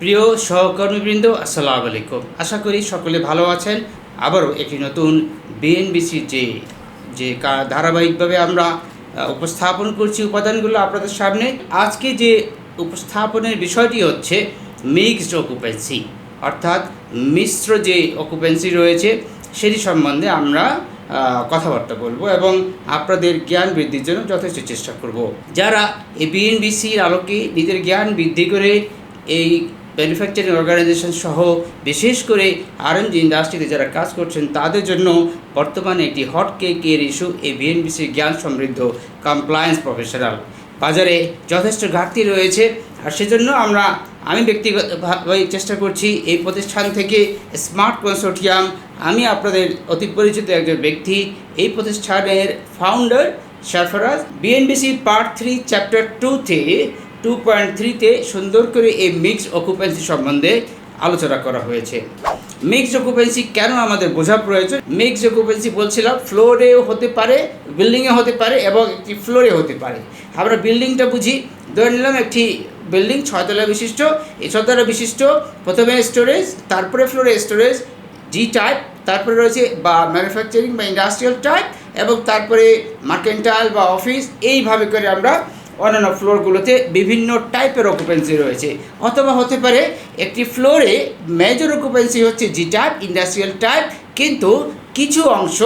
প্রিয় সহকর্মীবৃন্দ, আসসালামু আলাইকুম। আশা করি সকলে ভালো আছেন। আবারও একটি নতুন বিএনবিসির যে যে ধারাবাহিকভাবে আমরা উপস্থাপন করছি উপাদানগুলো আপনাদের সামনে। আজকে যে উপস্থাপনের বিষয়টি হচ্ছে মিক্সড অকুপেন্সি, অর্থাৎ মিশ্র যে অকুপেন্সি রয়েছে, সেটি সম্বন্ধে আমরা কথাবার্তা বলব এবং আপনাদের জ্ঞান বৃদ্ধির জন্য যথেষ্ট চেষ্টা করব। যারা এই বিএনবিসির আলোকে নিজের জ্ঞান বৃদ্ধি করে এই ম্যানুফ্যাকচারিং অর্গানাইজেশন সহ বিশেষ করে আরএনজি ইন্ডাস্ট্রিতে যারা কাজ করছেন, তাদের জন্য বর্তমানে একটি হট কেক এর ইস্যু এই বিএনবিসির জ্ঞান সমৃদ্ধ কমপ্লায়েন্স প্রফেশনাল বাজারে যথেষ্ট ঘাটতি রয়েছে, আর সেজন্য আমরা, আমি ব্যক্তিগতভাবে চেষ্টা করছি এই প্রতিষ্ঠান থেকে স্মার্ট কনসোর্টিয়াম আমি আপনাদের অতি পরিচিত একজন ব্যক্তি, এই প্রতিষ্ঠানের founder Sarfaraz BNBC part three chapter টুতে টু পয়েন্ট থ্রিতে সুন্দর করে এই মিক্সড অকুপেন্সি সম্বন্ধে আলোচনা করা হয়েছে। মিক্সড অকুপেন্সি কেন আমাদের বোঝা প্রয়োজন? মিক্সড অকুপেন্সি বলছিলাম ফ্লোরেও হতে পারে বিল্ডিংয়ে হতে পারে এবং একটি ফ্লোরে হতে পারে। আমরা বিল্ডিংটা বুঝি। ধরে নিলাম একটি বিল্ডিং ছয়তলা বিশিষ্ট। এই ছয়তলা বিশিষ্ট প্রথমে স্টোরেজ তারপরে ফ্লোরে স্টোরেজ জি টাইপ তারপরে রয়েছে বা ম্যানুফ্যাকচারিং বা ইন্ডাস্ট্রিয়াল টাইপ এবং তারপরে মার্কেন্টাইল বা অফিস এইভাবে করে আমরা অন্যান্য ফ্লোরগুলোতে বিভিন্ন টাইপের অকুপেন্সি রয়েছে। অথবা হতে পারে একটি ফ্লোরে মেজর অকুপেন্সি হচ্ছে জি টাইপ ইন্ডাস্ট্রিয়াল টাইপ কিন্তু কিছু অংশ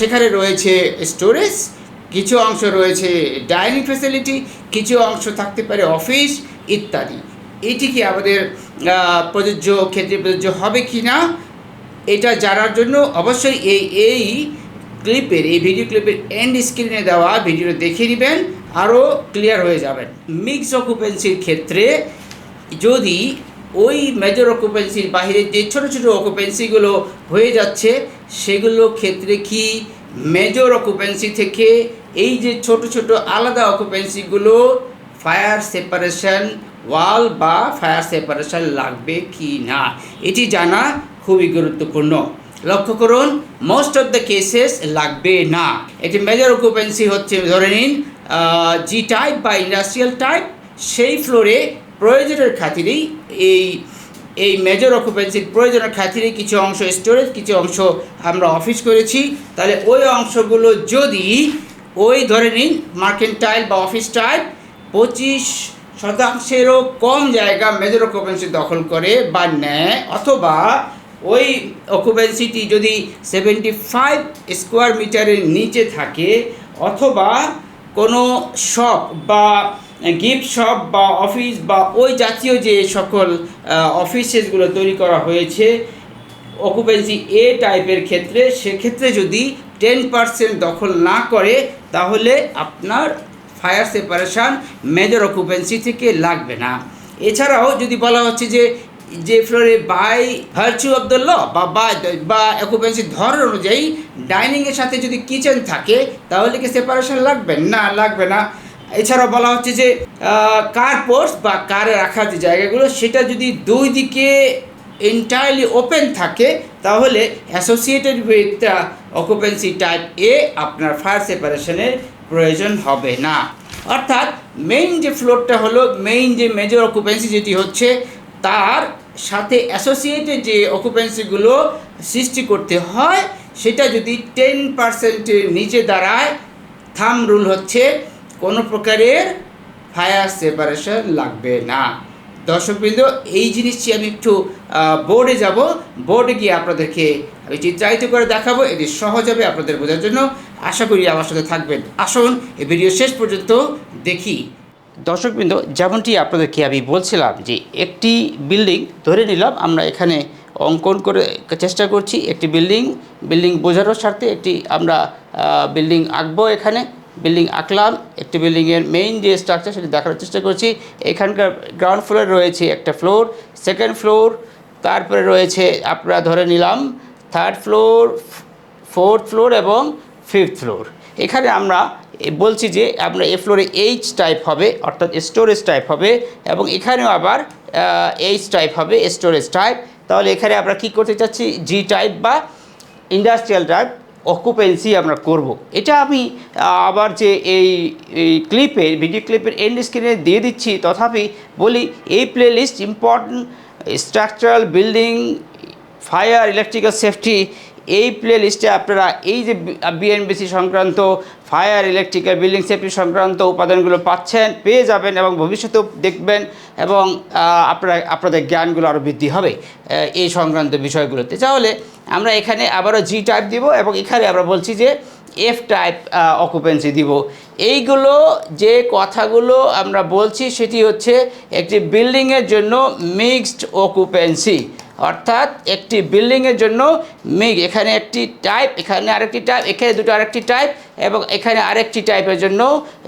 সেখানে রয়েছে স্টোরেজ কিছু অংশ রয়েছে ডাইনিং ফেসিলিটি কিছু অংশ থাকতে পারে অফিস ইত্যাদি। এটি কি আমাদের প্রযোজ্য, ক্ষেত্রে প্রযোজ্য হবে কি না? এটা জানার জন্য অবশ্যই এই এই ক্লিপের এই ভিডিও ক্লিপের এন্ড স্ক্রিনে দেওয়া ভিডিও দেখে নেবেন। আরও ক্লিয়ার হয়ে যাবেন। মিক্স অকুপেন্সির ক্ষেত্রে যদি ওই মেজর অকুপেন্সির বাইরে যে ছোটো ছোটো অকুপেন্সিগুলো হয়ে যাচ্ছে, সেগুলো ক্ষেত্রে কি মেজর অকুপেন্সি থেকে এই যে ছোট ছোট আলাদা অকুপেন্সিগুলো ফায়ার সেপারেশন ওয়াল বা ফায়ার সেপারেশন লাগবে কি না, এটি জানা খুবই গুরুত্বপূর্ণ। লক্ষ্য করুন মোস্ট অফ দ্য কেসেস লাগবে না। এটি মেজর অকুপেন্সি হচ্ছে, ধরে নিন জি টাইপ বা ইন্ডাস্ট্রিয়াল টাইপ সেই ফ্লোরে প্রয়োজনের খাতিরেই এই এই মেজর অকুপেন্সির প্রয়োজনের খাতিরে কিছু অংশ স্টোরেজ কিছু অংশ আমরা অফিস করেছি। তাহলে ওই অংশগুলো যদি ওই ধরে নিন মার্কেন্টাইল বা অফিস টাইপ পঁচিশ শতাংশেরও কম জায়গা মেজর অকুপেন্সি দখল করে বা নেয়, অথবা ওই অকুপেন্সিটি যদি সেভেন্টি ফাইভ স্কোয়ার মিটারের নিচে থাকে, অথবা কোনো শপ বা গিফট শপ বা অফিস বা ওই জাতীয় যে সকল অফিসেসগুলো তৈরি করা হয়েছে অকুপেন্সি এ টাইপের ক্ষেত্রে, সেক্ষেত্রে যদি টেন পার্সেন্ট দখল না করে, তাহলে আপনার ফায়ার সেপারেশন মেজর অকুপেন্সি থেকে লাগবে না। এছাড়াও যদি বলা হচ্ছে যে যে ফ্লোরে by virtue of the law বা বা অকুপেন্সির ধরন অনুযায়ী ডাইনিংয়ের সাথে যদি কিচেন থাকে, তাহলে কি সেপারেশন লাগবে? না লাগবে না। এছাড়াও বলা হচ্ছে যে কার পোর্টস বা কারে রাখার যে জায়গাগুলো, সেটা যদি দুই দিকে এন্টায়ারলি ওপেন থাকে, তাহলে অ্যাসোসিয়েটেড উইথ অকুপেন্সি টাইপ এ আপনার ফায়ার সেপারেশনের প্রয়োজন হবে না। অর্থাৎ মেইন যে ফ্লোরটা হলো মেইন যে মেজর অকুপেন্সি যেটি হচ্ছে তার সাথে অ্যাসোসিয়েটেড যে অকুপেন্সিগুলো সৃষ্টি করতে হয়, সেটা যদি টেন পার্সেন্টের নিচে দাঁড়ায় থাম রুল হচ্ছে কোনো প্রকারের ফায়ার সেপারেশন লাগবে না। দর্শকবৃন্দ এই জিনিসটি আমি একটু বোর্ডে যাব। বোর্ডে গিয়ে আপনাদেরকে আমি চিত্রায়িত করে দেখাবো। এটি সহজ হবে আপনাদের বোঝার জন্য। আশা করি আমার সাথে থাকবেন। আসুন, এই ভিডিও শেষ পর্যন্ত দেখি। দর্শকবৃন্দ, যেমনটি আপনাদেরকে আমি বলছিলাম যে একটি বিল্ডিং ধরে নিলাম, আমরা এখানে অঙ্কন করে চেষ্টা করছি একটি বিল্ডিং। বিল্ডিং বোঝানোর স্বার্থে একটি আমরা বিল্ডিং আঁকবো এখানে। বিল্ডিং আঁকলাম, একটি বিল্ডিংয়ের মেইন যে স্ট্রাকচার সেটি দেখার চেষ্টা করছি। এখানকার গ্রাউন্ড ফ্লোরে রয়েছে একটা ফ্লোর সেকেন্ড ফ্লোর তারপরে রয়েছে আপনারা ধরে নিলাম থার্ড ফ্লোর ফোর্থ ফ্লোর এবং ফিফথ ফ্লোর এখানে আমরা বলছি যে আপনার এ ফ্লোরে এইচ টাইপ হবে, অর্থাৎ স্টোরেজ টাইপ হবে, এবং এখানেও আবার এইচ টাইপ হবে স্টোরেজ টাইপ তাহলে এখানে আমরা কী করতে চাচ্ছি? জি টাইপ বা ইন্ডাস্ট্রিয়াল টাইপ অকুপেন্সি আমরা করব। এটা আমি আবার যে এই ক্লিপে ভিডিও ক্লিপের এন্ড স্ক্রিনে দিয়ে দিচ্ছি। তথাপি বলি, এই playlist important structural building fire electrical safety এই প্লে লিস্টে আপনারা এই যে বিএনবিসি সংক্রান্ত ফায়ার ইলেকট্রিক্যাল বিল্ডিং সেফটি সংক্রান্ত উপাদানগুলো পাচ্ছেন, পেয়ে যাবেন এবং ভবিষ্যতেও দেখবেন এবং আপনারা, আপনাদের জ্ঞানগুলো আরও বৃদ্ধি হবে এই সংক্রান্ত বিষয়গুলোতে। তাহলে আমরা এখানে আবারও জি টাইপ দিব এবং এখানে আমরা বলছি যে এফ টাইপ অকুপেন্সি দিব। এইগুলো যে কথাগুলো আমরা বলছি সেটি হচ্ছে একটি বিল্ডিংয়ের জন্য মিক্সড অকুপেন্সি অর্থাৎ একটি বিল্ডিংয়ের জন্য মিগ এখানে একটি টাইপ এখানে আরেকটি টাইপ এখানে দুটো আরেকটি টাইপ এবং এখানে আরেকটি টাইপের জন্য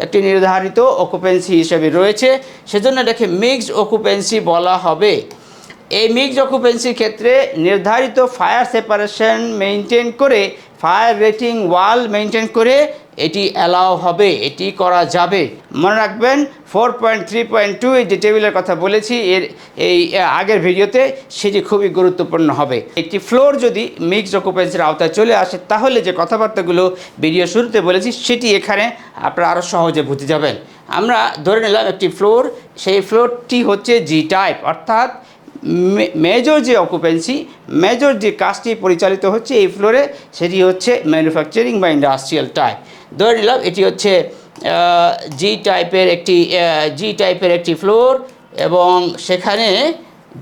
একটি নির্ধারিত অকুপেন্সি হিসেবে রয়েছে। সেজন্য এটাকে মিক্সড অকুপেন্সি বলা হবে। এই মিক্সড অকুপেন্সির ক্ষেত্রে নির্ধারিত ফায়ার সেপারেশন মেনটেন করে ফায়ার রেটিং ওয়াল মেনটেন করে এটি অ্যালাও হবে, এটি করা যাবে। মনে রাখবেন four point three point two এই যে টেবিলের কথা বলেছি, এর এই আগের ভিডিওতে সেটি খুবই গুরুত্বপূর্ণ হবে। একটি ফ্লোর যদি মিক্সড অকুপেন্সির আওতায় চলে আসে, তাহলে যে কথাবার্তাগুলো ভিডিও শুরুতে বলেছি, সেটি এখানে আপনারা আরও সহজে বুঝে যাবেন। আমরা ধরে নিলাম একটি ফ্লোর সেই ফ্লোরটি হচ্ছে জি টাইপ অর্থাৎ মেজর যে অকুপেন্সি মেজর যে কাজটি পরিচালিত হচ্ছে এই ফ্লোরে সেটি হচ্ছে ম্যানুফ্যাকচারিং বা ইন্ডাস্ট্রিয়াল টাইপ ধরে নিলাম, এটি হচ্ছে জি টাইপের একটি জি টাইপের একটি ফ্লোর এবং সেখানে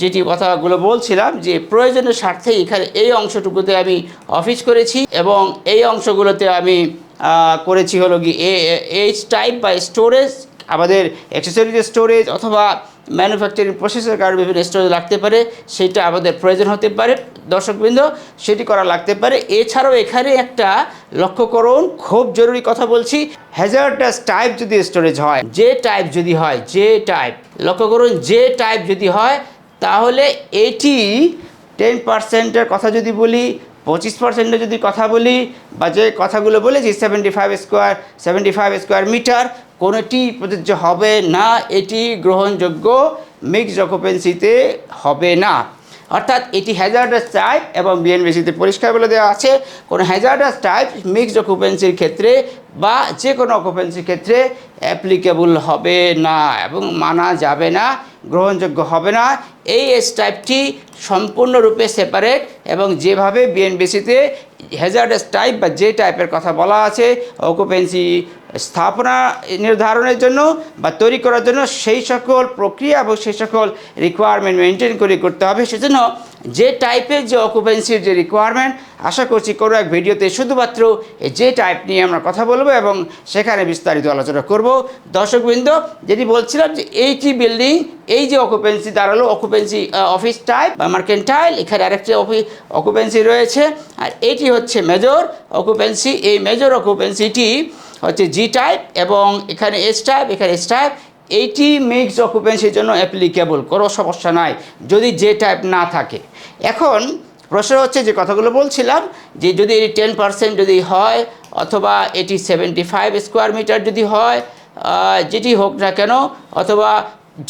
যেটি কথাগুলো বলছিলাম যে প্রয়োজনের স্বার্থে এখানে এই অংশটুকুতে আমি অফিস করেছি এবং এই অংশগুলোতে আমি করেছি হলো কি এইচ টাইপ বা স্টোরেজ আমাদের অ্যাক্সেসরিজ স্টোরেজ অথবা ম্যানুফ্যাকচারিং প্রসেসের কারণে বিভিন্ন স্টোরেজ লাগতে পারে, সেটা আমাদের প্রয়োজন হতে পারে। দর্শকবৃন্দ, সেটি করা লাগতে পারে। এছাড়াও এখানে একটা লক্ষ্য করুন, খুব জরুরি কথা বলছি হ্যাজার্টাস টাইপ যদি স্টোরেজ হয়, যে টাইপ যদি হয়, যে টাইপ লক্ষ্য করুন, যে টাইপ যদি হয়, তাহলে এটি টেন পার্সেন্টের কথা যদি বলি, পঁচিশ পার্সেন্টের যদি কথা বলি, বা যে কথাগুলো বলেছি seventy five square seventy five square metre কোনোটি প্রযোজ্য হবে না, এটি গ্রহণযোগ্য মিক্সড অকুপেন্সিতে হবে না। অর্থাৎ এটি হ্যাজার্ডাস টাইপ এবং বিএনবিসিতে পরিষ্কার বলে দেওয়া আছে। কোনো হ্যাজার্ডাস টাইপ মিক্সড অকুপেন্সির ক্ষেত্রে বা যে কোনো অকুপেন্সির ক্ষেত্রে অ্যাপ্লিকেবল হবে না এবং মানা যাবে না, গ্রহণযোগ্য হবে না। এই এস টাইপটি সম্পূর্ণরূপে সেপারেট এবং যেভাবে বিএনবিসিতে হ্যাজার্ডাস টাইপ বা যে টাইপের কথা বলা আছে অকুপেন্সি স্থাপনা নির্ধারণের জন্য বা তৈরি করার জন্য সেই সকল প্রক্রিয়া এবং সেই সকল রিকোয়ারমেন্ট মেনটেন করে করতে হবে। সেজন্য যে টাইপের যে অকুপেন্সির যে রিকোয়ারমেন্ট আশা করছি কোনো এক ভিডিওতে শুধুমাত্র যে টাইপ নিয়ে আমরা কথা বলব এবং সেখানে বিস্তারিত আলোচনা করব। দর্শকবৃন্দ, যেটি বলছিলাম যে এইটি বিল্ডিং এই যে অকুপেন্সি দাঁড়াল অকুপেন্সি অফিস টাইপ বা মার্কেন্টাইল এখানে আরেকটি অকুপেন্সি রয়েছে। আর এটি হচ্ছে মেজর অকুপেন্সি এই মেজর অকুপেন্সিটি হচ্ছে জি টাইপ এবং এখানে এস টাইপ এখানে এস টাইপ এইটি মিক্সড অকুপেন্সির জন্য অ্যাপ্লিকেবল কোনো সমস্যা নাই, যদি যে টাইপ না থাকে। এখন প্রশ্ন হচ্ছে যে কথাগুলো বলছিলাম, যে যদি এটি টেন পার্সেন্ট যদি হয়, অথবা এটি সেভেন্টি ফাইভ স্কোয়ার মিটার যদি হয় যেটি হোক না কেন, অথবা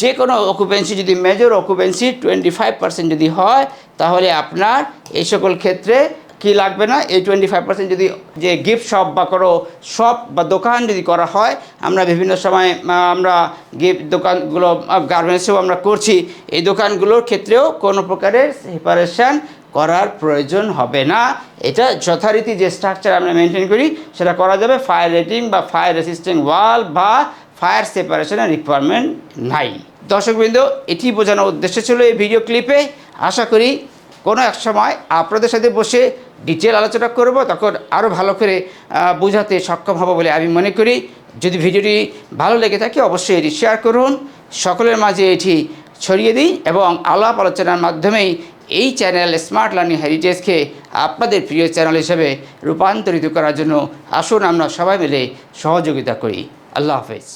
যে কোনো অকুপেন্সি যদি major occupancy twenty five percent যদি হয়, তাহলে আপনার এই সকল ক্ষেত্রে কি লাগবে না? এই টোয়েন্টি ফাইভ পার্সেন্ট যদি যে গিফট শপ বা কোনো শপ বা দোকান যদি করা হয়, আমরা বিভিন্ন সময় আমরা গিফট দোকানগুলো গার্মেন্টসেও আমরা করছি। এই দোকানগুলোর ক্ষেত্রেও কোনো প্রকারের সেপারেশন করার প্রয়োজন হবে না। এটা যথারীতি যে স্ট্রাকচার আমরা মেনটেন করি, সেটা করা যাবে। ফায়ার রেটিং বা ফায়ার রেসিস্ট্যান্ট ওয়াল বা ফায়ার সেপারেশনের রিকোয়ারমেন্ট নাই। দর্শকবৃন্দ, এটি বোঝানোর উদ্দেশ্য ছিল এই ভিডিও ক্লিপে আশা করি কোনো এক সময় আপনাদের সাথে বসে ডিটেল আলোচনা করব, তখন আরও ভালো করে বোঝাতে সক্ষম হব বলে আমি মনে করি। যদি ভিডিওটি ভালো লেগে থাকে, অবশ্যই এটি শেয়ার করুন। সকলের মাঝে এটি ছড়িয়ে দিন এবং আলাপ আলোচনার মাধ্যমেই এই চ্যানেল স্মার্ট লার্নিং হেরিটেজকে আপনাদের প্রিয় চ্যানেল হিসেবে রূপান্তরিত করার জন্য আসুন আমরা সবাই মিলে সহযোগিতা করি। আল্লাহ হাফেজ।